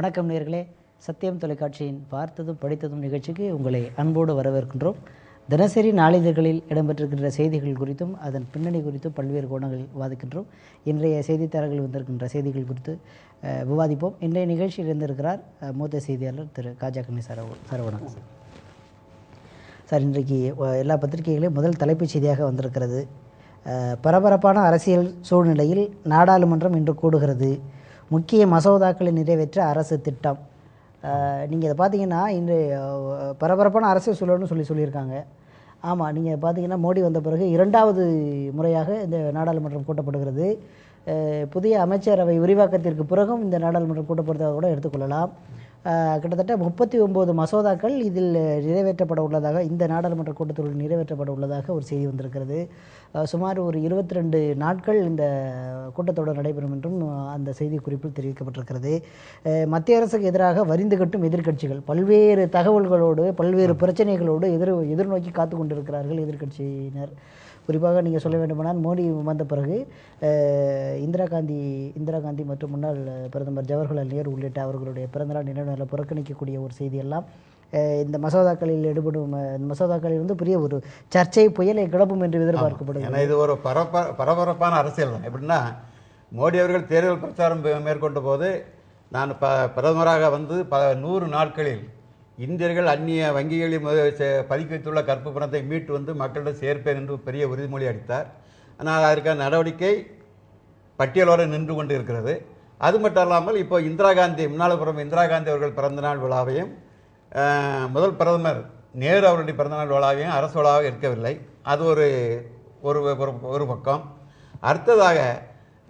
வணக்கம் நேர்களே. சத்தியம் தொலைக்காட்சியின் பார்த்ததும் படித்ததும் நிகழ்ச்சிக்கு உங்களை அன்போடு வரவேற்கின்றோம். தினசரி நாளிதழ்களில் இடம்பெற்றிருக்கின்ற செய்திகள் குறித்தும் அதன் பின்னணி குறித்தும் பல்வேறு கோணங்களில் விவாதிக்கின்றோம். இன்றைய செய்தித்தாளர்கள் வந்திருக்கின்ற செய்திகள் குறித்து விவாதிப்போம். இன்றைய நிகழ்ச்சியில் இருந்திருக்கிறார் மூத்த செய்தியாளர் திரு காஜா கண்ணி சரவ சரவணன் சார் இன்றைக்கு எல்லா பத்திரிகைகளையும் முதல் தலைப்புச் செய்தியாக வந்திருக்கிறது. பரபரப்பான அரசியல் சூழ்நிலையில் நாடாளுமன்றம் இன்று கூடுகிறது. முக்கிய மசோதாக்களை நிறைவேற்ற அரசு திட்டம். நீங்கள் இதை பார்த்தீங்கன்னா இன்று பரபரப்பான அரசு சூழல்னு சொல்லி சொல்லியிருக்காங்க. ஆமாம் நீங்கள் பார்த்தீங்கன்னா மோடி வந்த பிறகு இரண்டாவது முறையாக இந்த நாடாளுமன்றம் கூட்டப்படுகிறது. புதிய அமைச்சரவை விரிவாக்கத்திற்கு பிறகும் இந்த நாடாளுமன்றம் கூட்டப்படுவதாக கூட எடுத்துக்கொள்ளலாம். கிட்டத்தட்ட முப்பத்தி ஒம்பது மசோதாக்கள் இதில் நிறைவேற்றப்பட உள்ளதாக இந்த நாடாளுமன்ற கூட்டத்தொடரில் நிறைவேற்றப்பட உள்ளதாக ஒரு செய்தி வந்திருக்கிறது. சுமார் ஒரு இருபத்தி ரெண்டு நாட்கள் இந்த கூட்டத்தொடர் நடைபெறும் என்றும் அந்த செய்தி குறிப்பில் தெரிவிக்கப்பட்டிருக்கிறது. மத்திய அரசுக்கு எதிராக வரிந்து கட்டும் எதிர்க்கட்சிகள் பல்வேறு தகவல்களோடு பல்வேறு பிரச்சனைகளோடு எதிர் எதிர்நோக்கி காத்து கொண்டிருக்கிறார்கள் எதிர்க்கட்சியினர். குறிப்பாக நீங்கள் சொல்ல வேண்டுமானால் மோடி வந்த பிறகு இந்திரா காந்தி இந்திரா காந்தி மற்றும் முன்னாள் பிரதமர் ஜவஹர்லால் நேரு உள்ளிட்ட அவர்களுடைய பிறந்தநாள் நினைவுகளை புறக்கணிக்கக்கூடிய ஒரு செய்தியெல்லாம் இந்த மசோதாக்களில் ஈடுபடும் இந்த மசோதாக்களில் வந்து பெரிய ஒரு சர்ச்சை புயலை கிளப்பும் என்று எதிர்பார்க்கப்படுகிறது. ஏன்னா இது ஒரு பரபர பரபரப்பான அரசியல் தான். எப்படின்னா மோடி அவர்கள் தேர்தல் பிரச்சாரம் மேற்கொண்ட போது நான் ப பிரதமராக வந்து ப நூறு நாட்களில் இந்தியர்கள் அந்நிய வங்கிகளில் பதுக்கி வைத்துள்ள கருப்பு பணத்தை மீட்டு வந்து மக்களிடம் சேர்ப்பேன் என்று பெரிய உறுதிமொழி அளித்தார். ஆனால் அதற்கான நடவடிக்கை பட்டியலோடு நின்று கொண்டு இருக்கிறது அது மட்டும் இல்லாமல் இப்போ இந்திரா காந்தி முன்னாள் இந்திரா காந்தி அவர்கள் பிறந்தநாள் விழாவையும் முதல் பிரதமர் நேரு அவருடைய பிறந்தநாள் விழாவையும் அரசு விழாவாக இருக்கவில்லை அது ஒரு ஒரு ஒரு ஒரு பக்கம். அடுத்ததாக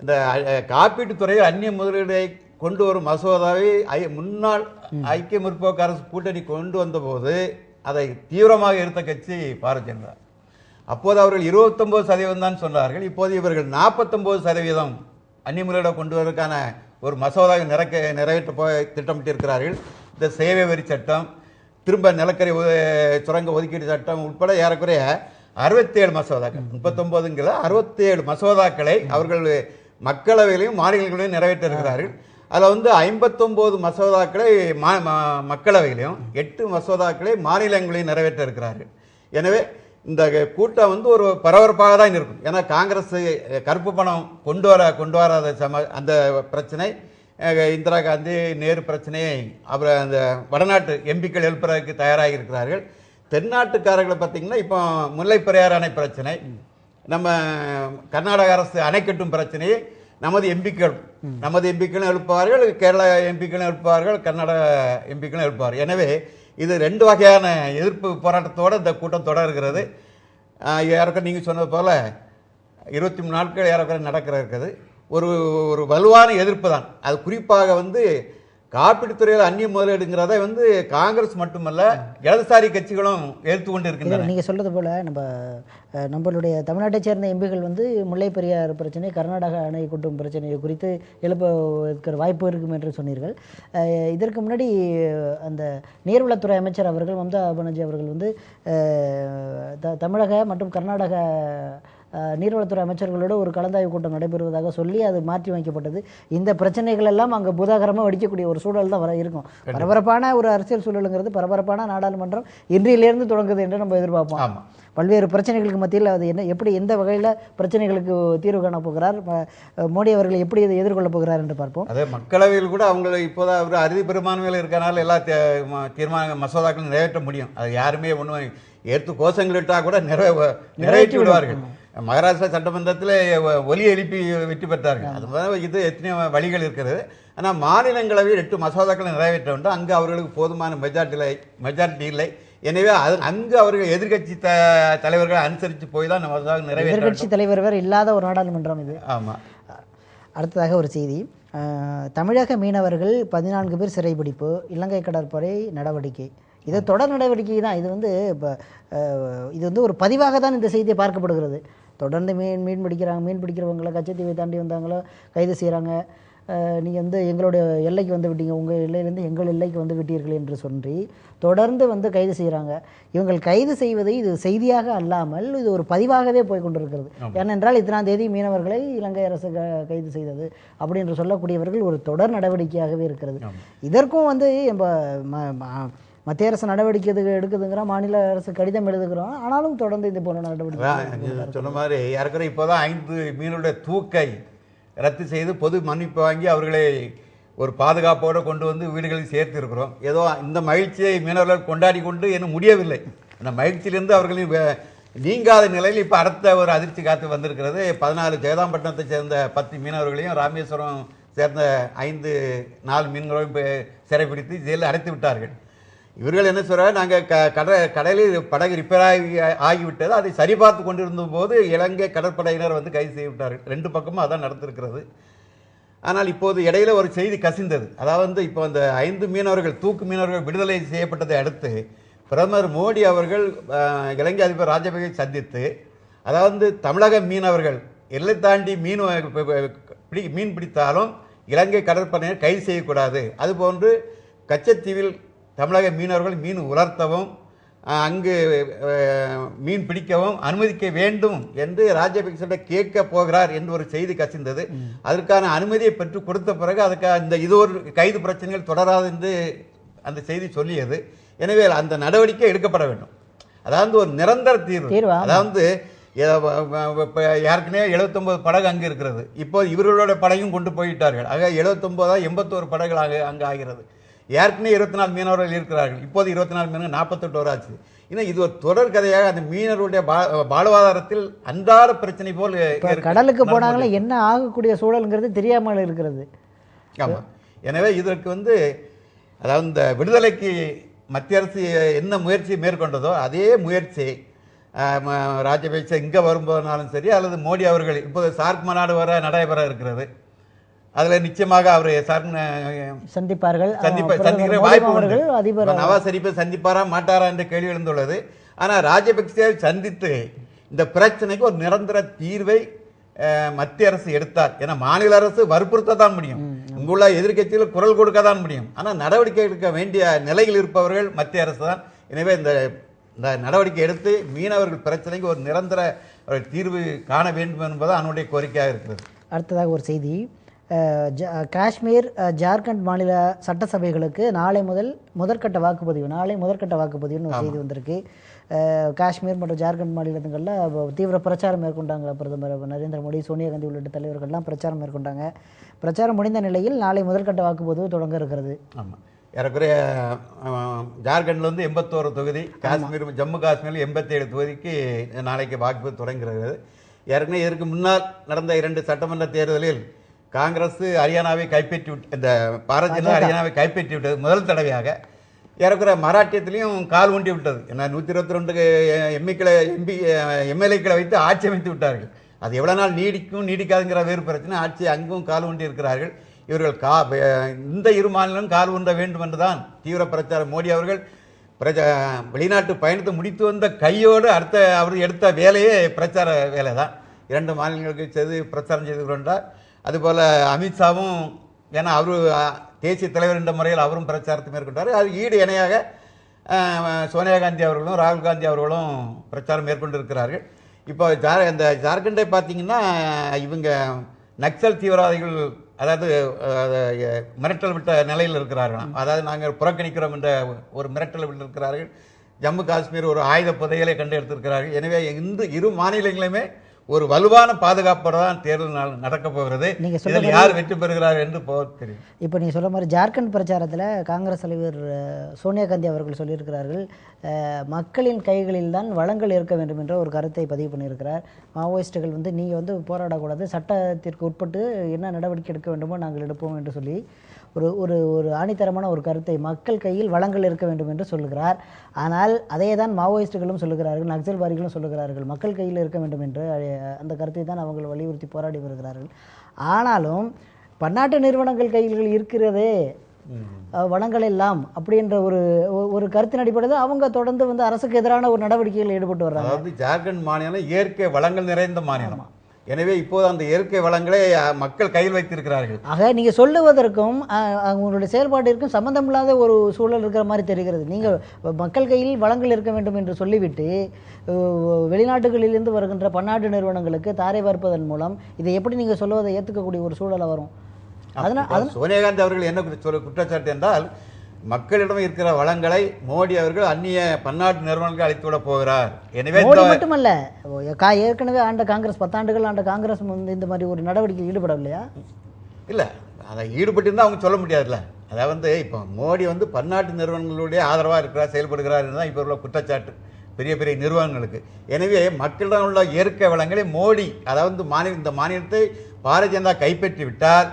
இந்த காப்பீட்டுத்துறையில் காப்பீட்டுத் துறையில் அந்நிய முதலீடை கொண்டு வரும் மசோதாவை முன்னாள் ஐக்கிய முற்போக்கு அரசு கூட்டணி கொண்டு வந்தபோது அதை தீவிரமாக எடுத்த கட்சி பாரதிய ஜனதா. அப்போது அவர்கள் 29% சதவீதம் தான் சொன்னார்கள். இப்போது இவர்கள் 49% சதவீதம் அந்நியமுறையிட கொண்டு வருவதற்கான ஒரு மசோதாவை நிறைக்க நிறைவேற்ற போய் திட்டமிட்டிருக்கிறார்கள். இந்த சேவை வரி சட்டம் திரும்ப நிலக்கரி சுரங்க ஒதுக்கீடு சட்டம் உட்பட ஏறக்குறைய அறுபத்தேழு மசோதாக்கள் முப்பத்தொம்போதுங்கிற அறுபத்தேழு மசோதாக்களை அவர்கள் மக்களவையிலையும் மாநிலங்களிலும் நிறைவேற்ற இருக்கிறார்கள் அதில் வந்து ஐம்பத்தொம்போது மசோதாக்களை மா ம- மக்களவையிலையும் எட்டு மசோதாக்களை மாநிலங்களையும் நிறைவேற்ற இருக்கிறாரு எனவே இந்த கூட்டம் வந்து ஒரு பரபரப்பாக தான் இருக்கும். ஏன்னா காங்கிரஸ் கருப்பு பணம் கொண்டு வர கொண்டு வராத சம அந்த பிரச்சனை இந்திரா காந்தி நேரு பிரச்சனையை அப்புறம் அந்த வடநாட்டு எம்பிக்கள் எழுப்புறதுக்கு தயாராகி இருக்கிறார்கள். தென்னாட்டுக்காரர்களை பார்த்தீங்கன்னா இப்போ முல்லைப்பெரியார் அணை பிரச்சனை நம்ம கர்நாடக அரசு அணை கட்டும் பிரச்சனையை நமது எம்பிக்கள் நமது எம்பிக்களும் எழுப்பார்கள் கேரளா எம்பிக்களும் எழுப்பார்கள் கர்நாடக எம்பிக்களும் எழுப்பார்கள் எனவே இது ரெண்டு வகையான எதிர்ப்பு போராட்டத்தோடு இந்த கூட்டம் தொடர்கிறது. ஆஹ் நீங்கள் சொன்னது போல் இருபத்தி மூணு நாட்கள் ஏறக்குறைய நடக்கிற இருக்குது. ஒரு ஒரு வலுவான எதிர்ப்பு தான். அது குறிப்பாக வந்து காப்பீட்டுத்துறையில் அந்நிய முதலீடுங்கிறத வந்து காங்கிரஸ் மட்டுமல்ல இடதுசாரி கட்சிகளும் எதிர்த்து கொண்டு இருக்கின்றன நீங்கள் சொல்றது போல் நம்ம நம்மளுடைய தமிழ்நாட்டை சேர்ந்த எம்பிகள் வந்து முல்லை பெரியாறு பிரச்சனை கர்நாடக அணை கூட்டும் பிரச்சனை குறித்து எழுப்ப இருக்கிற வாய்ப்பு இருக்கும் என்று சொன்னீர்கள். இதற்கு முன்னாடி அந்த நீர்வளத்துறை அமைச்சர் அவர்கள் மம்தா பானர்ஜி அவர்கள் வந்து த- தமிழக மற்றும் கர்நாடக நீர்வளத்துறை அமைச்சர்களோட ஒரு கலந்தாய்வு கூட்டம் நடைபெறுவதாக சொல்லி அது மாற்றி வைக்கப்பட்டது. இந்த பிரச்சனைகள் எல்லாம் அங்கே பூதாகரமாக வெடிக்கக்கூடிய ஒரு சூழல் தான் வர இருக்கும். பரபரப்பான ஒரு அரசியல் சூழலுங்கிறது பரபரப்பான நாடாளுமன்றம் இன்றிலிருந்து தொடங்குது என்று நம்ம எதிர்பார்ப்போம். ஆமாம் பல்வேறு பிரச்சனைகளுக்கு மத்தியில் அது என்ன எப்படி எந்த வகையில் பிரச்சனைகளுக்கு தீர்வு காண போகிறார் மோடி அவர்கள் எப்படி இதை எதிர்கொள்ளப் போகிறார் என்று பார்ப்போம். அதே மக்களவையில் கூட அவங்க இப்போதான் அவர் அறுதி பெரும்பான்மையில் இருக்கனால எல்லா தீர்மான மசோதாக்களும் நிறைவேற்ற முடியும். அது யாருமே ஒன்றும் ஏற்று கோஷங்களிட்டா கூட நிறைவே நிறைவேற்றி விடுவார்கள். மகாராஷ்டிரா சட்டமன்றத்தில் ஒலி எழுப்பி வெற்றி பெற்றார்கள். அது மாதிரி இது எத்தனையோ வழிகள் இருக்கிறது. ஆனால் மாநிலங்களவையில் எட்டு மசோதாக்களை நிறைவேற்ற வேண்டும் அங்கு அவர்களுக்கு போதுமான மெஜாரிட்டி இல்லை மெஜாரிட்டி இல்லை. எனவே அது அங்கு அவர்கள் எதிர்க்கட்சி த தலைவர்களை அனுசரித்து போய் தான் மசோதா நிறைவேற்ற எதிர்க்கட்சி தலைவர் இல்லாத ஒரு நாடாளுமன்றம் இது. ஆமாம் அடுத்ததாக ஒரு செய்தி. தமிழக மீனவர்கள் பதினான்கு பேர் சிறைபிடிப்பு இலங்கை கடற்படை நடவடிக்கை. இது தொடர் நடவடிக்கை தான். இது வந்து இப்போ இது வந்து ஒரு பதிவாக தான் இந்த செய்தியை பார்க்கப்படுகிறது. தொடர்ந்து மீன் மீன் பிடிக்கிறாங்க மீன் பிடிக்கிறவங்கள கச்சத்தீவை தாண்டி வந்தாங்களோ கைது செய்கிறாங்க நீங்கள் வந்து எங்களுடைய எல்லைக்கு வந்து விட்டீங்க. உங்கள் எல்லையிலேருந்து எங்கள் எல்லைக்கு வந்து விட்டீர்கள் என்று சொல்லி தொடர்ந்து வந்து கைது செய்கிறாங்க இவங்கள் கைது செய்வது இது செய்தியாக அல்லாமல் இது ஒரு பதிவாகவே போய் கொண்டிருக்கிறது. ஏனென்றால் இத்தனாம் தேதி மீனவர்களை இலங்கை அரசு க- கைது செய்தது அப்படி என்று சொல்லக்கூடியவர்கள் ஒரு தொடர் நடவடிக்கையாகவே இருக்கிறது. இதற்கும் வந்து நம்ம மத்திய அரசு நடவடிக்கை எதுக்கு எடுக்குதுங்கிறோம் மாநில அரசு கடிதம் எழுதுகிறோம். ஆனாலும் தொடர்ந்து இது போன்ற நடவடிக்கை சொன்ன மாதிரி ஏற்கனவே இப்போதான் ஐந்து மீனுடைய தூக்கை ரத்து செய்து பொது மன்னிப்பு வாங்கி அவர்களை ஒரு பாதுகாப்போடு கொண்டு வந்து வீடுகளில் சேர்த்து இருக்கிறோம் ஏதோ இந்த மகிழ்ச்சியை மீனவர்கள் கொண்டாடி கொண்டு இன்னும் முடியவில்லை. அந்த மகிழ்ச்சியிலிருந்து அவர்களின் நீங்காத நிலையில் இப்போ அடுத்த ஒரு அதிர்ச்சி காத்து வந்திருக்கிறது. பதினாலு ஜெயதாம்பட்டினத்தை சேர்ந்த பத்து மீனவர்களையும் ராமேஸ்வரம் சேர்ந்த ஐந்து நாலு மீன்களையும் சிறைப்பிடித்து ஜெயிலில் அடைத்து விட்டார்கள். இவர்கள் என்ன சொல்கிறார் நாங்கள் க கடை கடலில் படகு ரிப்பேர் ஆகி ஆகிவிட்டது. அதை சரிபார்த்து கொண்டிருந்த போது இலங்கை கடற்படையினர் வந்து கைது செய்யவிட்டார் ரெண்டு பக்கமும் அதான் நடந்திருக்கிறது. ஆனால் இப்போது இடையில ஒரு செய்தி கசிந்தது. அதாவது இப்போ அந்த ஐந்து மீனவர்கள் தூக்கு மீனவர்கள் விடுதலை செய்யப்பட்டதை அடுத்து பிரதமர் மோடி அவர்கள் இலங்கை அதிபர் ராஜபக்சே சந்தித்து அதாவது தமிழக மீனவர்கள் எல்லை தாண்டி மீன் பிடி மீன் பிடித்தாலும் இலங்கை கடற்படையினர் கைது செய்யக்கூடாது. அதுபோன்று கச்சத்தீவில் தமிழக மீனவர்கள் மீன் உலர்த்தவும் அங்கு மீன் பிடிக்கவும் அனுமதிக்க வேண்டும் என்று ராஜபக்சே கேட்க போகிறார் என்று ஒரு செய்தி கசிந்தது. அதற்கான அனுமதியை பெற்று கொடுத்த பிறகு அதுக்கு அந்த இது ஒரு கைது பிரச்சனைகள் தொடராது என்று அந்த செய்தி சொல்லியது. எனவே அந்த நடவடிக்கை எடுக்கப்பட வேண்டும். அதாவது ஒரு நிரந்தர தீர்வு? அதாவது ஏற்கனவே 79 படகு அங்கு இருக்கிறது. இப்போ இவர்களோட படையும் கொண்டு போயிட்டார்கள். ஆக 79 எண்பத்தோரு படகுகள் அங்கே அங்கே ஆகிறது. ஏற்கனவே இருபத்தி நாலு மீனவர்கள் இருக்கிறார்கள். இப்போது இருபத்தி நாலு மீனவர்கள் நாற்பத்தெட்டு ஆச்சு. இன்னும் இது ஒரு தொடர் கதையாக அந்த மீனவருடைய வாழ்வாதாரத்தில் அன்றாட பிரச்சனை போல். கடலுக்கு போனாங்களே என்ன ஆகக்கூடிய சூழலுங்கிறது தெரியாமல் இருக்கிறது. ஆமாம் எனவே இதற்கு வந்து அதாவது இந்த விடுதலைக்கு மத்திய அரசு என்ன முயற்சி மேற்கொண்டதோ அதே முயற்சி ராஜபக்சே இங்கே வரும்போதுனாலும் சரி அல்லது மோடி அவர்கள் இப்போது சார்க் மாநாடு வர நடைபெற இருக்கிறது. அதில் நிச்சயமாக அவர் சார்க் ந- சந்திப்பார்கள். சந்திப்ப சந்திக்கிற வாய்ப்பு அவர்கள் அதிபர் நவாஸ் ஷெரீப்பை சந்திப்பாரா மாட்டாரா என்ற கேள்வி எழுந்துள்ளது. ஆனால் ராஜபக்சே சந்தித்து இந்த பிரச்சனைக்கு ஒரு நிரந்தர தீர்வை மத்திய அரசு எடுத்தார். ஏன்னா மாநில அரசு வற்புறுத்த தான் முடியும் இங்குள்ள எதிர்க்கட்சிகள் குரல் கொடுக்க தான் முடியும். ஆனால் நடவடிக்கை எடுக்க வேண்டிய நிலையில் இருப்பவர்கள் மத்திய அரசு தான். எனவே இந்த இந்த நடவடிக்கை எடுத்து மீனவர்கள் பிரச்சனைக்கு ஒரு நிரந்தர தீர்வு காண வேண்டும் என்பது அவனுடைய கோரிக்கையாக இருக்கிறது. அடுத்ததாக ஒரு செய்தி. காஷ்மீர் ஜார்க்கண்ட் மாநில சட்டசபைகளுக்கு நாளை முதல் முதற்கட்ட வாக்குப்பதிவு நாளை முதற்கட்ட வாக்குப்பதிவுன்னு ஒரு செய்தி வந்திருக்கு. காஷ்மீர் மற்றும் ஜார்க்கண்ட் மாநிலங்களில் தீவிர பிரச்சாரம் மேற்கொண்டாங்க பிரதமர் நரேந்திர மோடி சோனியா காந்தி உள்ளிட்ட தலைவர்கள்லாம் பிரச்சாரம் மேற்கொண்டாங்க. பிரச்சாரம் முடிந்த நிலையில் நாளை முதற்கட்ட வாக்குப்பதிவு தொடங்க இருக்கிறது. ஆமாம் ஏறக்குறைய அஹ், ஜார்க்கண்ட்ல இருந்து எண்பத்தோரு தொகுதி காஷ்மீர் ஜம்மு காஷ்மீரில் எண்பத்தேழு தொகுதிக்கு நாளைக்கு வாக்குப்பதிவு தொடங்குகிறது. ஏற்கனவே இதற்கு முன்னால் நடந்த இரண்டு சட்டமன்ற தேர்தலில் காங்கிரஸ் ஹரியானாவை கைப்பற்றி விட்டு இந்த பாரத் ஜனதா ஹரியானாவை கைப்பற்றி விட்டது முதல் தடவையாக ஏறக்குறைய மராட்டியத்திலையும் கால் ஊண்டி விட்டது ஏன்னா நூற்றி இருபத்தி ரெண்டு எம்பிக்களை எம்பி எம்எல்ஏக்களை வைத்து ஆட்சி அமைத்து விட்டார்கள் அது எவ்வளோ நாள் நீடிக்கும் நீடிக்காதுங்கிற வேறு பிரச்சனை ஆட்சி அங்கும் கால் ஊண்டி இருக்கிறார்கள் இவர்கள் கா இந்த இரு மாநிலம் கால் ஊன்ற வேண்டும் என்றுதான் தீவிர பிரச்சாரம் மோடி அவர்கள் பிரஜா வெளிநாட்டு பயணத்தை முடித்து வந்த கையோடு அடுத்த அவர் எடுத்த வேலையே பிரச்சார வேலை தான் இரண்டு மாநிலங்களுக்கு செய்து பிரச்சாரம் செய்து கொண்டார் அதுபோல் அமித்ஷாவும் ஏன்னா அவர் தேசிய தலைவர் என்ற முறையில் அவரும் பிரச்சாரத்தை மேற்கொண்டார். அது ஈடு இணையாக சோனியா காந்தி அவர்களும் ராகுல் காந்தி அவர்களும் பிரச்சாரம் மேற்கொண்டிருக்கிறார்கள். இப்போ ஜார் இந்த ஜார்க்கண்டை பார்த்தீங்கன்னா இவங்க நக்சல் தீவிரவாதிகள் அதாவது மிரட்டல் விட்ட நிலையில் இருக்கிறார்களாம். அதாவது நாங்கள் புறக்கணிக்கிறோம் என்ற ஒரு மிரட்டல் விட்டு இருக்கிறார்கள். ஜம்மு காஷ்மீர் ஒரு ஆயுத புதையலை கண்டு எடுத்திருக்கிறார்கள். எனவே இந்த இரு மாநிலங்களுமே ஒரு வலுவான பாதுகாப்போடு தான் தேர்தல் நாள் நடக்கப் போகிறது. இதில் யார் வெற்றி பெறுகிறார் என்று போக தெரியும். இப்போ நீ சொல்ல மாதிரி ஜார்க்கண்ட் பிரச்சாரத்தில் காங்கிரஸ் தலைவர் சோனியா காந்தி அவர்கள் சொல்லியிருக்கிறார்கள் மக்களின் கைகளில் தான் வளங்கள் இருக்க வேண்டும் என்ற ஒரு கருத்தை பதிவு பண்ணியிருக்கிறார். மாவோயிஸ்ட்டுகள் வந்து நீங்கள் வந்து போராடக்கூடாது சட்டத்திற்கு உட்பட்டு என்ன நடவடிக்கை எடுக்க வேண்டுமோ நாங்கள் எடுப்போம் என்று சொல்லி ஒரு ஒரு ஒரு ஆணித்தரமான ஒரு கருத்தை மக்கள் கையில் வளங்கள் இருக்க வேண்டும் என்று சொல்லுகிறார். ஆனால் அதே தான் மாவோயிஸ்ட்டுகளும் சொல்லுகிறார்கள் நக்சல்வாதிகளும் சொல்லுகிறார்கள் மக்கள் கையில் இருக்க வேண்டும் என்று அந்த கருத்தை தான் அவங்க வலியுறுத்தி போராடி வருகிறார்கள். ஆனாலும் பன்னாட்டு நிறுவனங்கள் கையில் இருக்கிறதே வளங்கள் எல்லாம் அப்படின்ற ஒரு ஒரு கருத்தின் அடிப்படையில் அவங்க தொடர்ந்து வந்து அரசுக்கு எதிரான ஒரு நடவடிக்கைகளில் ஈடுபட்டு வர்றாங்க. அதாவது ஜார்க்கண்ட் மாநிலம் இயற்கை வளங்கள் நிறைந்த மாநிலம். எனவே இப்போது அந்த இயற்கை வளங்களை மக்கள் கையில் வைத்திருக்கிறார்கள். ஆக நீங்கள் சொல்லுவதற்கும் உங்களுடைய செயல்பாட்டிற்கும் சம்பந்தமில்லாத ஒரு சூழல் இருக்கிற மாதிரி தெரிகிறது. நீங்கள் மக்கள் கையில் வளங்கள் இருக்க வேண்டும் என்று சொல்லிவிட்டு அஹ், வெளிநாட்டுகளிலிருந்து வருகின்ற பன்னாட்டு நிறுவனங்களுக்கு தாரை பார்ப்பதன் மூலம் இதை எப்படி நீங்கள் சொல்லுவதை ஏற்றுக்கக்கூடிய ஒரு சூழலை வரும்? அதனால் சோனியா காந்தி அவர்கள் என்ன சொல்ல குற்றச்சாட்டு என்றால் மக்களிடம் இருக்கிற வளங்களை மோடி அவர்கள் அந்நிய பன்னாட்டு நிறுவனங்களுக்கு அழைத்து விட போகிறார். எனவே மோடி மட்டுமல்ல ஏற்கனவே ஆண்ட காங்கிரஸ் பத்தாண்டுகள் ஆண்ட காங்கிரஸ் வந்து இந்த மாதிரி ஒரு நடவடிக்கையில் ஈடுபடவில்லையா? இல்ல அதை ஈடுபட்டிருந்தா அவங்க சொல்ல முடியாதுல்ல. அதாவது வந்து இப்போ மோடி வந்து பன்னாட்டு நிறுவனங்களுடைய ஆதரவாக இருக்கிறார் செயல்படுகிறார் தான் இப்போ உள்ள குற்றச்சாட்டு. பெரிய பெரிய நிறுவனங்களுக்கு. எனவே மக்களிடம் உள்ள இயற்கை வளங்களை மோடி அதாவது மாநில இந்த மாநிலத்தை பாரதிய ஜனதா கைப்பற்றி விட்டால்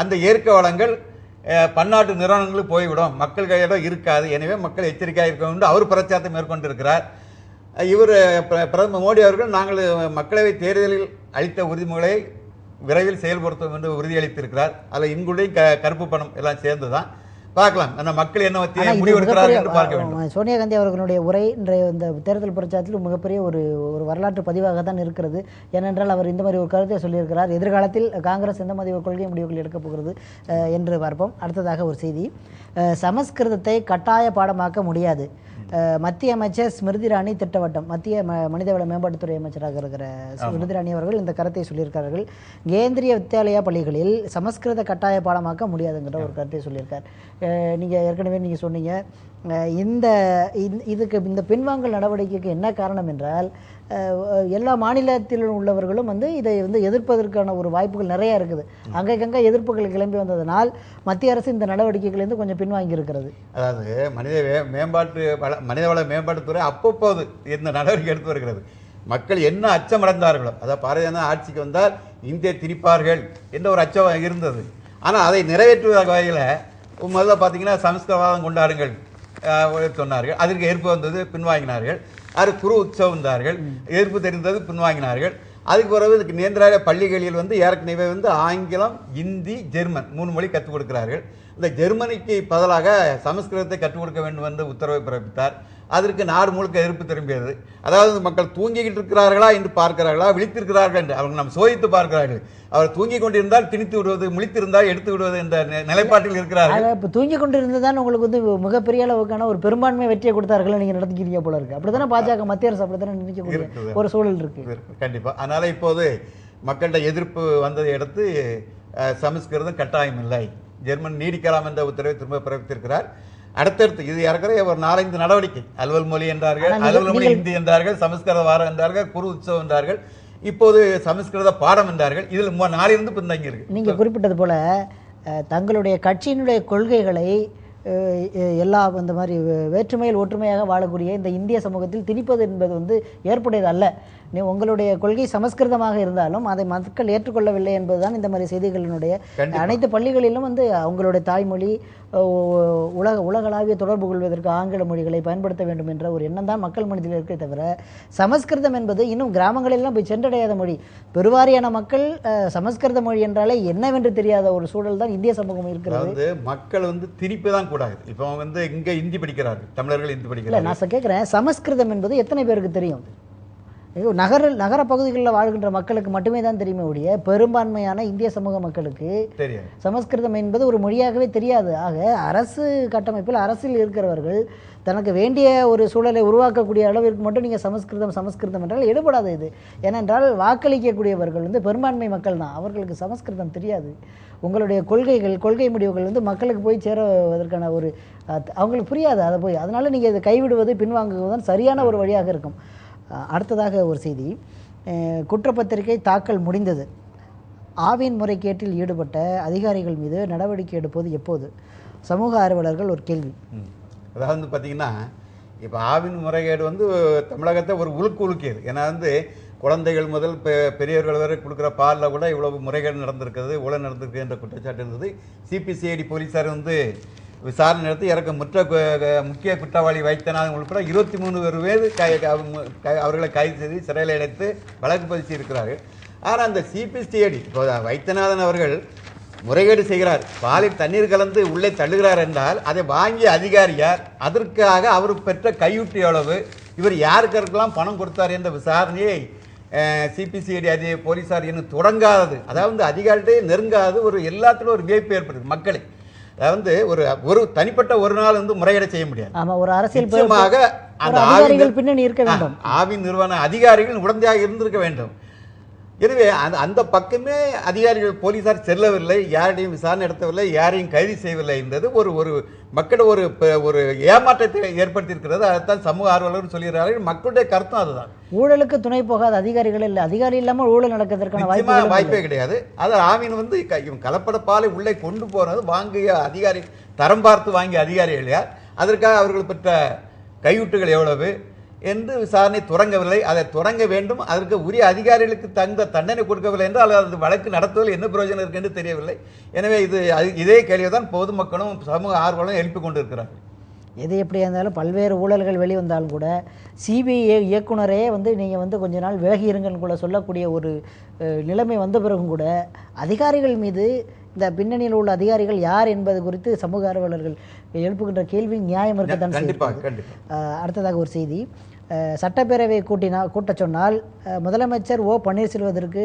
அந்த இயற்கை வளங்கள் பன்னாட்டு நிறுவனங்களுக்கு போய்விடும். மக்கள் கையிடம் இருக்காது. எனவே மக்கள் எச்சரிக்கையாக இருக்க வேண்டும். அவர் பிரச்சாரத்தை மேற்கொண்டிருக்கிறார். இவர் பிர- பிரதமர் மோடி அவர்கள் நாங்கள் மக்களவை தேர்தலில் அளித்த உறுதிமொழியை விரைவில் செயல்படுத்தும் என்று உறுதியளித்திருக்கிறார். அதில் இங்குடைய க கருப்பு பணம் எல்லாம் சேர்ந்து தான் பார்க்கலாம். அந்த மக்கள் என்ன முடிவெடுக்கிறார்கள் சோனியா காந்தி அவர்களுடைய உரை இன்றைய இந்த தேர்தல் பிரச்சாரத்தில் மிகப்பெரிய ஒரு ஒரு வரலாற்று பதிவாக தான் இருக்கிறது. ஏனென்றால் அவர் இந்த மாதிரி ஒரு கருத்தை சொல்லியிருக்கிறார். எதிர்காலத்தில் காங்கிரஸ் எந்த மாதிரி ஒரு கொள்கை முடிவுகள் எடுக்கப் போகிறது என்று பார்ப்போம். அடுத்ததாக ஒரு செய்தி. சமஸ்கிருதத்தை கட்டாய பாடமாக்க முடியாது. மத்திய அமைச்சர் ஸ்மிருதி இராணி திட்டவட்டம் மத்திய ம- மனிதவள மேம்பாட்டுத்துறை அமைச்சராக இருக்கிற ஸ்மிருதி இராணி அவர்கள் இந்த கருத்தை சொல்லியிருக்கிறார்கள். கேந்திரிய வித்யாலயா பள்ளிகளில் சமஸ்கிருத கட்டாய பாடமாக்க முடியாதுங்கிற ஒரு கருத்தை சொல்லியிருக்கார். நீங்கள் நீங்க ஏற்கனவே நீங்க சொன்னீங்க. இந்த இதுக்கு இந்த பின்வாங்கல் நடவடிக்கைக்கு என்ன காரணம் என்றால் எல்லா மாநிலத்தில் உள்ளவர்களும் வந்து இதை வந்து எதிர்ப்பதற்கான ஒரு வாய்ப்புகள் நிறைய இருக்குது. அங்கங்கே எதிர்ப்புகள் கிளம்பி வந்ததனால் மத்திய அரசு இந்த நடவடிக்கைகளிலிருந்து கொஞ்சம் பின்வாங்கி இருக்கிறது அதாவது மனித மேம்பாட்டு வள மனிதவள மேம்பாட்டுத்துறை அப்பப்போது இந்த நடவடிக்கை எடுத்து வருகிறது. மக்கள் என்ன அச்சமடைந்தார்களோ அதாவது பாரதியான ஆட்சிக்கு வந்தால் இந்திய திணிப்பார்கள் என்ற ஒரு அச்சம் இருந்தது. ஆனால் அதை நிறைவேற்றுவதற்கு வகையில் முதல்ல பார்த்தீங்கன்னா சமஸ்கிருதவாதம் கொண்டாடுங்கள். சொன்னார்கள். அதற்கு எதிர்ப்பு வந்தது பின்வாங்கினார்கள். அது குரு உற்சவம் தார்கள் எதிர்ப்பு தெரிந்தது பின்வாங்கினார்கள். அதுக்கு பிறகு இதுக்கு நேந்திராய பள்ளிகளில் வந்து ஏற்கனவே வந்து ஆங்கிலம் இந்தி ஜெர்மன் மூணு மொழி கற்றுக் கொடுக்கிறார்கள். இந்த ஜெர்மனிக்கு பதிலாக சமஸ்கிருதத்தை கற்றுக் கொடுக்க வேண்டும் என்று உத்தரவை பிறப்பித்தார். அதற்கு நாடு முழுக்க எதிர்ப்பு திரும்பியது. அதாவது மக்கள் தூங்கிக்கிட்டு இருக்கிறார்களா என்று பார்க்கிறார்களா விழித்திருக்கிறார்கள் என்று அவங்க நாம் சோதித்து பார்க்கிறார்கள். அவர் தூங்கிக் கொண்டிருந்தால் திணித்து விடுவது முழித்திருந்தால் எடுத்து விடுவது என்ற நிலைப்பாட்டில் இருக்கிறார்கள். இப்போ தூங்கி கொண்டு இருந்துதான் உங்களுக்கு வந்து மிகப்பெரிய அளவுக்கான ஒரு பெரும்பான்மை வெற்றியை கொடுத்தார்கள் நீங்க நடத்திக்கிறீங்க போல இருக்கு. அப்படித்தானே பாஜக மத்திய அரசு அப்படித்தானே நினைக்கக்கூடிய இருக்குது. ஒரு சூழல் இருக்கு. கண்டிப்பா. அதனால இப்போது மக்கள்கிட்ட எதிர்ப்பு வந்ததை அடுத்து சமஸ்கிருதம் கட்டாயம் இல்லை. ஜெர்மன் நீடிக்கலாம் என்ற உத்தரவை திரும்ப பிறப்பித்திருக்கிறார். அடுத்தடுத்து இது ஏற்கனவே ஒரு நாலஞ்சு நடவடிக்கை. அலுவல் மொழி என்றார்கள் அலுவல் மொழி நீங்கள்- ஹிந்தி என்றார்கள் சமஸ்கிருத வாரம் என்றார்கள் குரு உற்சவம் என்றார்கள் இப்போது சமஸ்கிருத பாடம் என்றார்கள் இதில் நாளிலிருந்து பின்தங்கி இருக்கு. நீங்க குறிப்பிட்டது போல தங்களுடைய கட்சியினுடைய கொள்கைகளை எல்லா இந்த மாதிரி வேற்றுமையில் ஒற்றுமையாக வாழக்கூடிய இந்த இந்திய சமூகத்தில் திணிப்பது என்பது வந்து ஏற்புடையது அல்ல உங்களுடைய கொள்கை சமஸ்கிருதமாக இருந்தாலும் அதை மக்கள் ஏற்றுக்கொள்ளவில்லை என்பதுதான் இந்த மாதிரி செய்திகளினுடைய. அனைத்து பள்ளிகளிலும் வந்து அவங்களுடைய தாய்மொழி உலக உலகளாவிய தொடர்பு கொள்வதற்கு ஆங்கில மொழிகளை பயன்படுத்த வேண்டும் என்ற ஒரு எண்ணம் தான் மக்கள் மனதில் இருக்கே தவிர சமஸ்கிருதம் என்பது இன்னும் கிராமங்களெல்லாம் போய் சென்றடையாத மொழி. பெருவாரியான மக்கள் சமஸ்கிருத மொழி என்றாலே என்னவென்று தெரியாத ஒரு சூழல் தான் இந்திய சமூகம் இருக்கிறது. மக்கள் வந்து திணிப்பு தான் கூடாது. இப்போ வந்து இங்க இந்தி படிக்கிறார்கள் தமிழர்கள் இந்தி படிக்கிறார்கள். நான் கேட்குறேன் சமஸ்கிருதம் என்பது எத்தனை பேருக்கு தெரியும்? நகர நகர பகுதிகளில் வாழ்கின்ற மக்களுக்கு மட்டுமே தான் தெரியுமே ஒழிய பெரும்பான்மையான இந்திய சமூக மக்களுக்கு சமஸ்கிருதம் என்பது ஒரு மொழியாகவே தெரியாது. ஆக அரசு கட்டமைப்பில் அரசில் இருக்கிறவர்கள் தனக்கு வேண்டிய ஒரு சூழலை உருவாக்கக்கூடிய அளவிற்கு மட்டும் நீங்கள் சமஸ்கிருதம் சமஸ்கிருதம் என்றால் எடுபடாது இது. ஏனென்றால் வாக்களிக்கக்கூடியவர்கள் வந்து பெரும்பான்மை மக்கள் தான். அவர்களுக்கு சமஸ்கிருதம் தெரியாது. உங்களுடைய கொள்கைகள் கொள்கை முடிவுகள் வந்து மக்களுக்கு போய் சேருவதற்கான ஒரு அவங்களுக்கு புரியாது. அதை போய் அதனால நீங்கள் இதை கைவிடுவது பின்வாங்குவது தான் சரியான ஒரு வழியாக இருக்கும். அடுத்ததாக ஒரு செய்தி. குற்றப்பத்திரிகை தாக்கல் முடிந்தது. ஆவின் முறைகேட்டில் ஈடுபட்ட அதிகாரிகள் மீது நடவடிக்கை எடுப்பது எப்போது? சமூக ஆர்வலர்கள் ஒரு கேள்வி. அதாவது வந்து பார்த்தீங்கன்னா இப்போ ஆவின் முறைகேடு வந்து தமிழகத்தை ஒரு உழுக்கு உழுக்கியது ஏன்னா வந்து குழந்தைகள் முதல் பெ பெரியவர்கள் வரை கொடுக்குற பாலில் கூட இவ்வளவு முறைகேடு நடந்திருக்கிறது ஊழல் நடந்திருக்கு என்ற குற்றச்சாட்டு இருந்தது. சிபிசிஐடி போலீஸார் வந்து விசாரணை நடத்தி இறக்க முற்ற கு- முக்கிய குற்றவாளி வைத்தநாதன் உள்பட இருபத்தி மூணு பேர் பேர் கை அவங்க- கை- அவர்களை கைது செய்து சிறையில் அடைத்து வழக்கு பதிச்சு இருக்கிறார்கள் ஆனால் அந்த சிபிசிஐடி இப்போ வைத்தியநாதன் அவர்கள் முறைகேடு செய்கிறார். பாலில் தண்ணீர் கலந்து உள்ளே தள்ளுகிறார் என்றால் அதை வாங்கிய அதிகாரி யார்? அதற்காக அவர் பெற்ற கையூட்டு எவ்வளவு? இவர் யாருக்கெல்லாம் பணம் கொடுத்தார் என்ற விசாரணையை சிபிசிஐடி அதிக போலீசார் இன்னும் தொடங்காதது. அதாவது அதிகாரிகிட்டே நெருங்காது ஒரு எல்லாத்திலும் ஒரு வியப்பு ஏற்படுது. மக்களை அதாவது ஒரு ஒரு தனிப்பட்ட ஒரு நாள் வந்து முறையீடு செய்ய முடியாது. ஆமா ஒரு அரசியல் நிச்சயமாக அந்த ஆவின் பின்னணி இருக்க வேண்டும். ஆ, ஆவின் நிறுவன அதிகாரிகள் உடந்தையாக இருந்திருக்க வேண்டும். எனவே அந்த அந்த பக்கமே அதிகாரிகள் போலீசார் செல்லவில்லை யாரையும் விசாரணை நடத்தவில்லை யாரையும் கைது செய்யவில்லை என்பது ஒரு ஒரு மக்கள் ஒரு ஒரு ஏமாற்றத்தை ஏற்படுத்தியிருக்கிறது. அதைத்தான் சமூக ஆர்வலர்கள் சொல்கிறார்கள். மக்களுடைய கருத்தும் அதுதான். ஊழலுக்கு துணை போகாத அதிகாரிகள் இல்லை. அதிகாரி இல்லாமல் ஊழல் நடக்கிறதுக்கான வாய்ப்பு வாய்ப்பே கிடையாது. அது ஆமீன் வந்து இவன் கலப்பட பாலை உள்ளே கொண்டு போனது வாங்கிய அதிகாரி தரம் பார்த்து வாங்கிய அதிகாரிகள் யார்? அதற்காக அவர்கள் பெற்ற கையூட்டுகள் எவ்வளவு? என்று விசாரணை தொடங்கவில்லை. அதை தொடங்க வேண்டும். அதற்கு உரிய அதிகாரிகளுக்கு தகுந்த தண்டனை கொடுக்கவில்லை என்றால் அது வழக்கு நடத்துவதில் என்ன பிரயோஜனம் இருக்கு என்று தெரியவில்லை. எனவே இது அது- இதே கேள்விதான் பொதுமக்களும் சமூக ஆர்வலும் எழுப்பிக் கொண்டிருக்கிறார்கள். எது எப்படியா இருந்தாலும் பல்வேறு ஊழல்கள் வெளிவந்தாலும் கூட சிபிஐ இயக்குனரே வந்து நீங்கள் வந்து கொஞ்ச நாள் விலகி இருங்கன்னு கூட சொல்லக்கூடிய ஒரு நிலைமை வந்த பிறகும் கூட அதிகாரிகள் மீது இந்த பின்னணியில் உள்ள அதிகாரிகள் யார் என்பது குறித்து சமூக ஆர்வலர்கள் எழுப்புகின்ற கேள்வி நியாயம் இருக்கத்தான் அடுத்ததாக ஒரு செய்தி. சட்டப்பேரவை கூட்டினா கூட்டச் சொன்னால் முதலமைச்சர் ஓ பன்னீர்செல்வத்திற்கு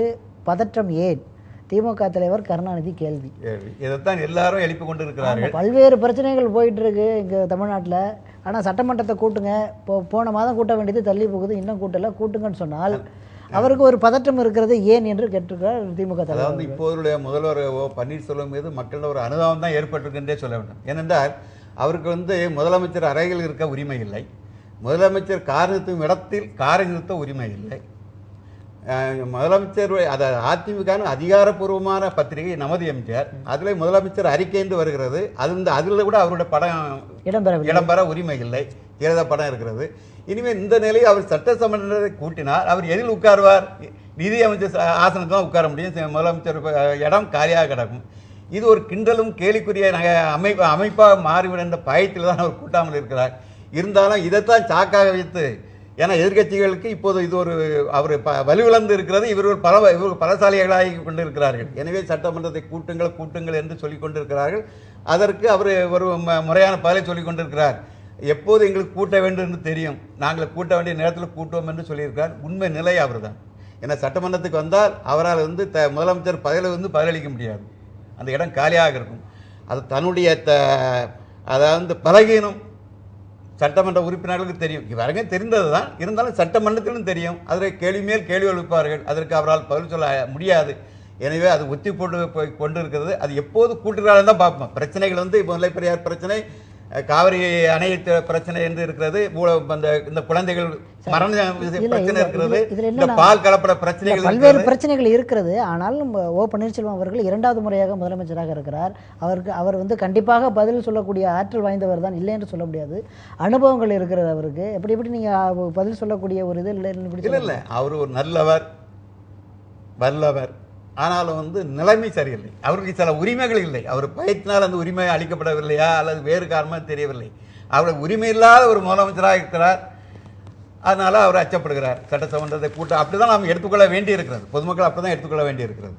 பதற்றம் ஏன்? திமுக தலைவர் கருணாநிதி கேள்வி. இதைத்தான் எல்லாரும் கொண்டிருக்கிறார்கள். ஆமா, பல்வேறு பிரச்சனைகள் போயிட்டு இருக்கு இங்கே தமிழ்நாட்டில். ஆனால் சட்டமன்றத்தை கூட்டுங்க. போ போன மாதம் கூட்ட வேண்டியது தள்ளி போகுது இன்னும் கூட்டல கூட்டுங்கன்னு சொன்னால் அவருக்கு ஒரு பதற்றம் இருக்கிறது ஏன் என்று கேட்டிருக்கிறார் திமுக அதாவது தலைவர் இப்போதுடைய முதல்வர் ஓ பன்னீர்செல்வம் மீது மக்களிடம் ஒரு அனுதாபம் தான் ஏற்பட்டிருக்குன்றே சொல்ல வேண்டும். ஏனென்றால் அவருக்கு வந்து முதலமைச்சர் அறையில் இருக்க உரிமை இல்லை. முதலமைச்சர் கார் நிறுத்தும் இடத்தில் காரை நிறுத்த உரிமை இல்லை. முதலமைச்சர் அது அதிமுக அதிகாரப்பூர்வமான பத்திரிகை நமது எம்ஜிஆர். அதில் முதலமைச்சர் அறிக்கை என்று வருகிறது. அது இந்த அதில் கூட அவருடைய படம் இடம்பெறவில்லை. இடம்பெற உரிமை இல்லை. எழுத படம் இருக்கிறது. இனிமேல் இந்த நிலையை அவர் சட்டசமன்றத்தை கூட்டினார் அவர் எதில் உட்காருவார்? நிதி அமைச்சர் ச- ஆசனத்தில் தான் உட்கார முடியும். முதலமைச்சர் இடம் காலியாக கிடக்கும். இது ஒரு கிண்டலும் கேலிக்குரிய நக அமைப்பு அமைப்பாக மாறிவிடும் என்ற பயத்தில் தான் அவர் கூட்டாமல் இருக்கிறார். இருந்தாலும் இதைத்தான் சாக்காக வைத்து ஏன்னா எதிர்க்கட்சிகளுக்கு இப்போது இது ஒரு அவர் ப வலுவிழந்து இருக்கிறது இவர்கள் பல இவர்கள் பலசாலிகளாகி கொண்டிருக்கிறார்கள். எனவே சட்டமன்றத்தை கூட்டுங்கள் கூட்டுங்கள் என்று சொல்லிக் கொண்டிருக்கிறார்கள். அதற்கு அவர் ஒரு ம- முறையான பதிலை சொல்லிக் கொண்டிருக்கிறார். எப்போது எங்களுக்கு கூட்ட வேண்டும் என்று தெரியும். நாங்கள் கூட்ட வேண்டிய நேரத்தில் கூட்டுவோம் என்று சொல்லியிருக்கிறார். உண்மை நிலை அவர் தான் ஏன்னா சட்டமன்றத்துக்கு வந்தால் அவரால் வந்து த முதலமைச்சர் பதிலை வந்து பதிலளிக்க முடியாது. அந்த இடம் காலியாக இருக்கும். அது தன்னுடைய த அதாவது பலகீனம் சட்டமன்ற உறுப்பினர்களுக்கு தெரியும். இவருங்க தெரிந்தது தான் இருந்தாலும் சட்டமன்றத்திலும் தெரியும். அதில் கேள்வி மேல் கேள்வி எழுப்பார்கள். அதற்கு அவரால் பதில் சொல்ல முடியாது. எனவே அது ஒத்தி போட்டு போய் கொண்டு இருக்கிறது அது எப்போது கூட்டுகிறார்கள் தான் பார்ப்போம். பிரச்சனைகள் வந்து இப்போ முல்லை பெரியார் பிரச்சனை காவிரி அணை பிரச்சனை என்று இருக்கிறது அந்த இந்த குழந்தைகள் மரண இல்ல, பிரச்சனை இருக்கிறது. இந்த பால் கலப்பட பிரச்சனைகள் பல்வேறு. பிரச்சனைகள் இருக்கிறது ஆனாலும் ஓ பன்னீர்செல்வம் அவர்கள் இரண்டாவது முறையாக முதலமைச்சராக இருக்கிறார். அவருக்கு அவர் வந்து கண்டிப்பாக பதில் சொல்லக்கூடிய ஆற்றல் வாய்ந்தவர் தான் இல்லை என்று சொல்ல முடியாது. அனுபவங்கள் இருக்கிறது அவருக்கு. எப்படி எப்படி நீங்கள் பதில் சொல்லக்கூடிய ஒரு இது இல்லை இல்ல அவர் ஒரு நல்லவர் வல்லவர். ஆனாலும் வந்து நிலைமை சரியில்லை. அவருக்கு சில உரிமைகள் இல்லை. அவர் பயத்தினால் அந்த உரிமை அளிக்கப்படவில்லையா? அல்லது வேறு காரணமாக தெரியவில்லை. அவருக்கு உரிமை இல்லாத ஒரு முதலமைச்சராக இருக்கிறார். அதனால அவர் அச்சப்படுகிறார். சட்டசமன்றத்தை கூட்டம் அப்படிதான் நாம் எடுத்துக்கொள்ள வேண்டி இருக்கிறது பொதுமக்கள் அப்படிதான் எடுத்துக்கொள்ள வேண்டி இருக்கிறது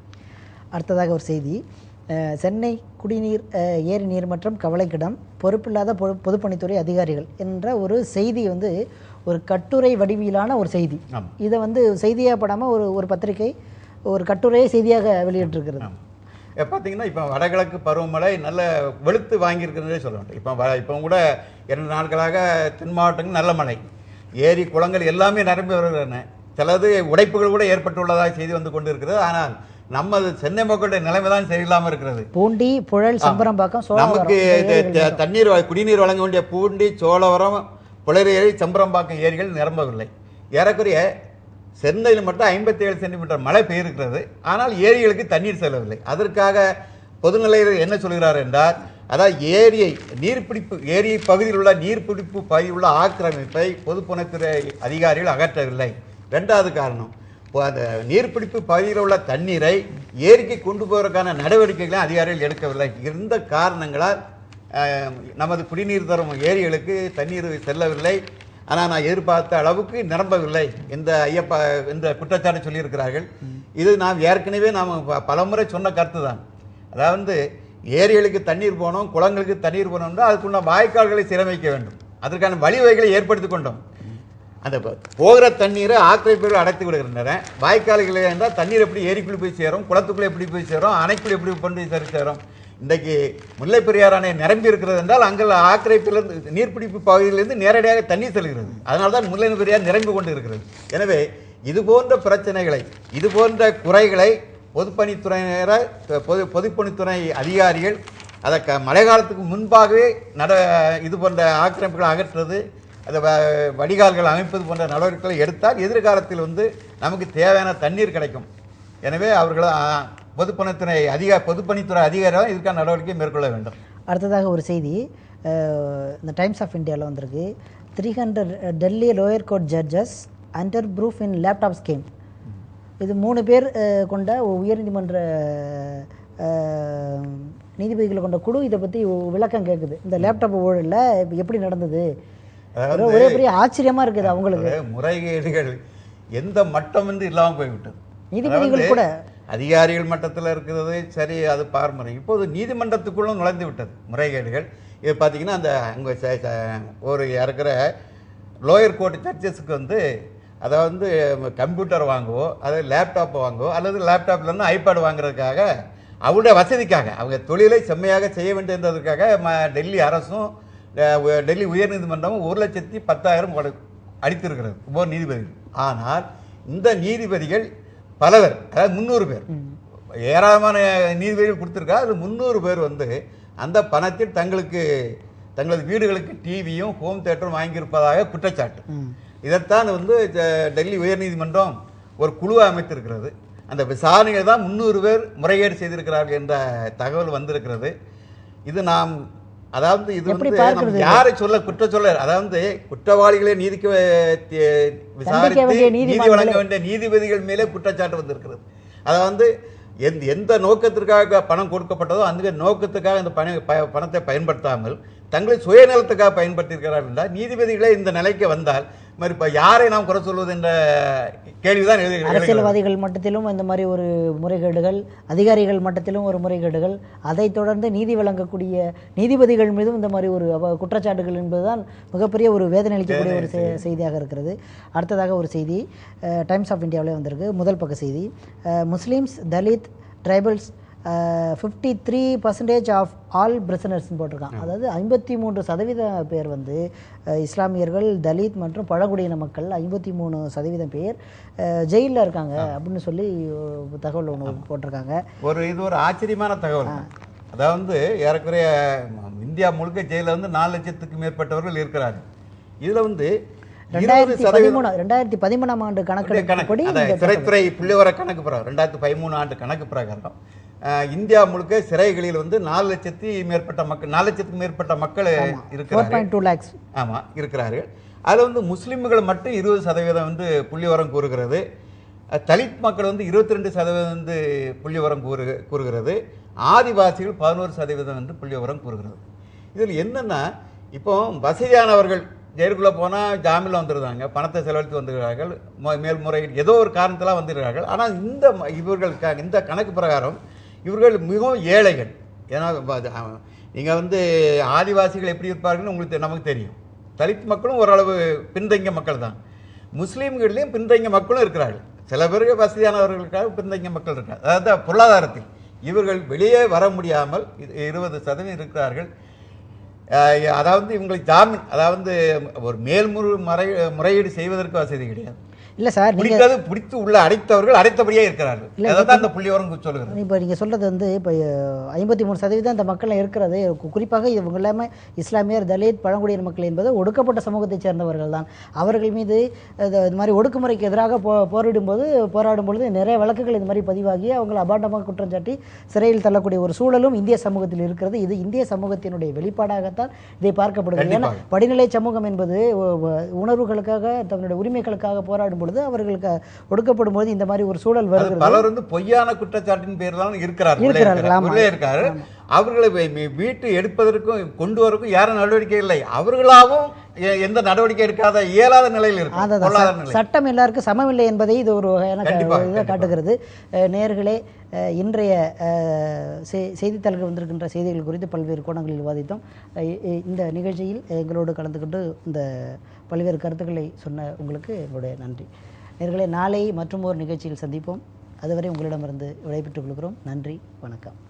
அடுத்ததாக ஒரு செய்தி. சென்னை குடிநீர் ஏரி நீர் மற்றும் கவலைக்கிடம் பொறுப்பில்லாத பொது பொதுப்பணித்துறை அதிகாரிகள் என்ற ஒரு செய்தி வந்து ஒரு கட்டுரை வடிவிலான ஒரு செய்தி. இதை வந்து செய்தியாக படாமல் ஒரு ஒரு பத்திரிகை ஒரு கட்டுரையை செய்தியாக வெளியிட்டிருக்கிறது. பார்த்தீங்கன்னா இப்போ வடகிழக்கு பருவமழை நல்ல வெளுத்து வாங்கியிருக்கிறதே சொல்ல வேண்டும் இப்போ வ- இப்போ கூட இரண்டு நாட்களாக தென் மாவட்டங்கள் நல்ல மழை. ஏரி குளங்கள் எல்லாமே நிரம்பி வருகின்றன. சிலது உடைப்புகள் கூட ஏற்பட்டுள்ளதாக செய்தி வந்து கொண்டிருக்கிறது. ஆனால் நமது சென்னை மக்களுடைய நிலைமை தான் சரியில்லாமல் இருக்கிறது. பூண்டி புழல் சம்பரம்பாக்கம் சோழவரம் நமக்கு தண்ணீர் குடிநீர் வழங்க வேண்டிய பூண்டி சோழவரம் புலரேரி சம்பரம்பாக்கம் ஏரிகள் நிரம்பவில்லை. ஏறக்குறைய சென்னையில் மட்டும் ஐம்பத்தி ஏழு சென்டிமீட்டர் மழை பெய்திருக்கிறது. ஆனால் ஏரிகளுக்கு தண்ணீர் செல்லவில்லை. அதற்காக பொதுநிலையில் என்ன சொல்கிறார் என்றால் அதாவது ஏரியை நீர்பிடிப்பு ஏரி பகுதியில் உள்ள நீர்பிடிப்பு பகுதியில் உள்ள ஆக்கிரமிப்பை பொதுப்பணித்துறை அதிகாரிகள் அகற்றவில்லை. ரெண்டாவது காரணம் அந்த நீர்பிடிப்பு பகுதியில் உள்ள தண்ணீரை ஏரிக்கு கொண்டு போவதற்கான நடவடிக்கைகளை அதிகாரிகள் எடுக்கவில்லை. இந்த காரணங்களால் நமது குடிநீர் தரும் ஏரிகளுக்கு தண்ணீர் செல்லவில்லை. ஆனால் நான் எதிர்பார்த்த அளவுக்கு நிரம்பவில்லை இந்த ஐயப்பா இந்த குற்றச்சாட்டு சொல்லியிருக்கிறார்கள். இது நாம் ஏற்கனவே நாம் ப- பலமுறை சொன்ன கருத்து தான் அதாவது ஏரிகளுக்கு தண்ணீர் போனோம் குளங்களுக்கு தண்ணீர் போனோம்னா அதுக்குள்ள வாய்க்கால்களை சீரமைக்க வேண்டும். அதற்கான வழிவகைகளை ஏற்படுத்தி கொண்டோம். அந்த போகிற தண்ணீரை ஆக்கிரமிப்புகள் அடைத்து விடுகின்றன. வாய்க்கால்கள் என்றால் தண்ணீர் எப்படி ஏரிக்குள்ளே போய் சேரும் குளத்துக்குள்ளே எப்படி போய் சேரும் அணைக்குள்ளே எப்படி கொண்டு போய் சரி சேரும். இன்றைக்கு முல்லை பெரியார் அணை நிரம்பி இருக்கிறது என்றால் அங்கே ஆக்கிரமிப்பிலிருந்து நீர்பிடிப்பு பகுதியிலிருந்து நேரடியாக தண்ணீர் செல்கிறது. அதனால தான் முல்லை பெரியார் நிரம்பி கொண்டு இருக்கிறது. எனவே இது போன்ற பிரச்சனைகளை இது போன்ற குறைகளை பொதுப்பணித்துறையினர பொது பொதுப்பணித்துறை அதிகாரிகள் அதை க மழை காலத்துக்கு முன்பாகவே நட இது போன்ற ஆக்கிரமிப்புகளை அகற்றுறது அதை வ- வடிகால்கள் அமைப்பது போன்ற நடவடிக்கைகளை எடுத்தால் எதிர்காலத்தில் வந்து நமக்கு தேவையான தண்ணீர் கிடைக்கும். எனவே அவர்கள் ஆ, பொதுப்பணித்துறை அதிகா பொதுப்பணித்துறை அதிகாரிகள் இதுக்கான நடவடிக்கை மேற்கொள்ள வேண்டும். அடுத்ததாக ஒரு செய்தி இந்த டைம்ஸ் ஆஃப் இந்தியாவில் வந்திருக்கு. Three hundred Delhi lower court judges under proof in laptop scheme. இது மூணு பேர் கொண்ட உயர்நீதிமன்ற நீதிபதிகளை கொண்ட குழு. இதை பற்றி விளக்கம் கேட்குது இந்த லேப்டாப் ஊழலில் எப்படி நடந்தது? ஒரே பெரிய ஆச்சரியமாக இருக்குது அவங்களுக்கு. முறைகேடுகள் எந்த மட்டம் என்று இல்லாமல் போய்விட்டது. நீதிபதிகள் கூட. அதிகாரிகள் மட்டத்தில் இருக்கிறது சரி அது பாரம்பரியம். இப்போது நீதிமன்றத்துக்குள்ளும் நுழைந்து விட்டது. முறைகேடுகள். இது பார்த்தீங்கன்னா அந்த அங்கே ச- ச- ஒரு இருக்கிற லோயர் கோர்ட் சர்ச்சஸுக்கு வந்து அதை வந்து கம்ப்யூட்டர் வாங்குவோ அதாவது லேப்டாப் வாங்குவோ அல்லது லேப்டாப்லேருந்து ஐபேட் வாங்குறதுக்காக அவருடைய வசதிக்காக அவங்க தொழிலை செம்மையாக செய்ய வேண்டியதுக்காக ம டெல்லி அரசும் டெல்லி உயர்நீதிமன்றமும் ஒரு லட்சத்தி பத்தாயிரம் அளித்திருக்கிறது. ஒவ்வொரு நீதிபதிகள் ஆனால் இந்த நீதிபதிகள் பலவர் அதாவது முந்நூறு பேர். ஏராளமான நீதிபதிகள் கொடுத்துருக்கா அது முந்நூறு பேர் வந்து அந்த பணத்தில் தங்களுக்கு தங்களது வீடுகளுக்கு டிவியும் ஹோம் தேட்டரும் வாங்கியிருப்பதாக குற்றச்சாட்டு. இதைத்தான் வந்து டெல்லி உயர்நீதிமன்றம் ஒரு குழுவை அமைத்திருக்கிறது. அந்த விசாரணைகள் தான் முந்நூறு பேர் முறைகேடு செய்திருக்கிறார்கள் என்ற தகவல் வந்திருக்கிறது. இது நாம் அதாவது இது வந்து யாரை சொல்ல குற்ற சொல்ல அதாவது குற்றவாளிகளை நீதிக்கு விசாரித்து நீதி வழங்க வேண்டிய நீதிபதிகள் மேலே குற்றச்சாட்டு வந்திருக்கிறது. அதை வந்து எந்த எந்த நோக்கத்திற்காக பணம் கொடுக்கப்பட்டதோ அந்த நோக்கத்துக்காக இந்த பண பணத்தை பயன்படுத்தாமல் தங்களை சுயநலத்துக்காக பயன்படுத்தியிருக்கிறார்கள் என்றால் நீதிபதிகளே இந்த நிலைக்கு வந்தால் மாதிரி இப்போ யாரை நாம் குறை சொல்வது என்ற கேள்விதான். அரசியல்வாதிகள் மட்டத்திலும் இந்த மாதிரி ஒரு முறைகேடுகள் அதிகாரிகள் மட்டத்திலும் ஒரு முறைகேடுகள் அதைத் தொடர்ந்து நீதி வழங்கக்கூடிய நீதிபதிகள் மீதும் இந்த மாதிரி ஒரு குற்றச்சாட்டுகள் என்பதுதான் மிகப்பெரிய ஒரு வேதனை அளிக்கக்கூடிய ஒரு செய்தியாக இருக்கிறது. அடுத்ததாக ஒரு செய்தி டைம்ஸ் ஆஃப் இந்தியாவிலே வந்திருக்கு. முதல் பக்க செய்தி Muslims Dalit tribals fifty three percentage of all பிரிசனர்ஸ்னு போட்டிருக்கான். அதாவது ஐம்பத்தி மூன்று சதவீத பேர் வந்து இஸ்லாமியர்கள் தலித் மற்றும் பழங்குடியின மக்கள் ஐம்பத்தி மூணு சதவீதம் பேர் ஜெயிலில் இருக்காங்க அப்படின்னு சொல்லி தகவல் ஒன்று போட்டிருக்காங்க. ஒரு இது ஒரு ஆச்சரியமான தகவல். அதாவது ஏறக்குறைய இந்தியா முழுக்க ஜெயிலில் வந்து நாலு லட்சத்துக்கு மேற்பட்டவர்கள் இருக்கிறார்கள். இதுல வந்து ரெண்டாயிரத்தி பதிமூணு ரெண்டாயிரத்தி பதிமூணாம் ஆண்டு அந்த இந்த சிறைத்துறை புள்ளிவர கணக்கு பிரகாரம். ரெண்டாயிரத்தி பதிமூணு ஆண்டு கணக்கு பிரகாரம். இந்தியா முழுக்க சிறைகளில் வந்து நாலு லட்சத்தி மேற்பட்ட மக்கள் நாலு லட்சத்துக்கு மேற்பட்ட மக்கள் இருக்கிறார்கள். பாயிண்ட் டூ லேக்ஸ் ஆமா இருக்கிறார்கள். அதில் வந்து முஸ்லிம்கள் மட்டும் இருபது சதவீதம் வந்து புள்ளிவரம் கூறுகிறது. தலித் மக்கள் வந்து இருபத்தி ரெண்டு சதவீதம் வந்து புள்ளிவரம் கூறு கூறுகிறது. ஆதிவாசிகள் பதினோரு சதவீதம் வந்து புள்ளிவரம் கூறுகிறது. இதில் என்னன்னா இப்போ வசதியானவர்கள் ஜெயிலுக்குள்ளே போனால் ஜாமீனில் வந்துடுறாங்க பணத்தை செலவழித்து வந்துடுறார்கள் மேல்முறையீடு ஏதோ ஒரு காரணத்தெல்லாம் வந்துடுறார்கள். ஆனால் இந்த ம- இவர்கள் க- இந்த கணக்கு பிரகாரம் இவர்கள் மிகவும் ஏழைகள். ஏன்னா நீங்கள் வந்து ஆதிவாசிகள் எப்படி இருப்பார்கள்னு உங்களுக்கு நமக்கு தெரியும். தலித் மக்களும் ஓரளவு பின்தங்கிய மக்கள் தான். முஸ்லீம்கள்லேயும் பின்தங்கிய மக்களும் இருக்கிறார்கள். சில பேருக்கு வசதியானவர்களுக்காக பின்தங்கிய மக்கள் இருக்காங்க அதாவது பொருளாதாரத்தில் இவர்கள் வெளியே வர முடியாமல் இருபது சதவீதம் இருக்கிறார்கள். அதாவது இவங்களுக்கு ஜாமீன் அதாவது ஒரு மேல்முறை முறை முறையீடு செய்வதற்கு வசதி கிடையாது. இல்லை சார் பிடிக்காது பிடித்து உள்ள அடைத்தவர்கள் அடைத்தபடியே இருக்கிறார்கள். அதை தான் அந்த புள்ளிவரம் சொல்லுகிறது. இப்போ நீங்கள் சொல்கிறது வந்து இப்போ ஐம்பத்தி மூணு சதவீதம் இந்த மக்கள் இருக்கிறது. குறிப்பாக இவங்க எல்லாமே இஸ்லாமியர் தலித் பழங்குடியின மக்கள் என்பது ஒடுக்கப்பட்ட சமூகத்தைச் சேர்ந்தவர்கள் தான். அவர்கள் மீது இது மாதிரி ஒடுக்குமுறைக்கு எதிராக போ போரிடும் போது போராடும் பொழுது நிறைய வழக்குகள் இது மாதிரி பதிவாகி அவங்களை அபாண்டமாக குற்றம் சாட்டி சிறையில் தள்ளக்கூடிய ஒரு சூழலும் இந்திய சமூகத்தில் இருக்கிறது. இது இந்திய சமூகத்தினுடைய வெளிப்பாடாகத்தான் இதை பார்க்கப்படுகிறது. ஏன்னா. படிநிலை சமூகம் என்பது உணர்வுகளுக்காக தன்னுடைய உரிமைகளுக்காக போராடும் பொழுது அவர்களுக்கு ஒடுக்கப்படும் போது இந்த மாதிரி ஒரு சூழல் வருகிறது. பலர் வந்து பொய்யான குற்றச்சாட்டின் பேர் தான். உள்ளே இருக்காரு. அவர்களை வீட்டு எடுப்பதற்கும் கொண்டு வரக்கும் யாரும் நடவடிக்கை இல்லை. அவர்களாகவும் எ- எந்த நடவடிக்கை எடுக்காத இயலாத நிலையில் நிலை. சட்டம் எல்லாருக்கும் சமமில்லை என்பதை இது ஒரு வகையான. காட்டுகிறது. அஹ், இன்றைய செய்தித்தாள்கள் வந்திருக்கின்ற செய்திகள் குறித்து பல்வேறு கோணங்களில் விவாதித்தோம். இந்த நிகழ்ச்சியில் எங்களோடு கலந்துக்கிட்டு இந்த பல்வேறு கருத்துக்களை சொன்ன உங்களுக்கு என்னுடைய நன்றி. நேர்களை நாளை மற்றும் ஒரு நிகழ்ச்சியில் சந்திப்போம். அதுவரை உங்களிடமிருந்து விடைபெற்றுக் கொள்கிறோம். நன்றி வணக்கம்.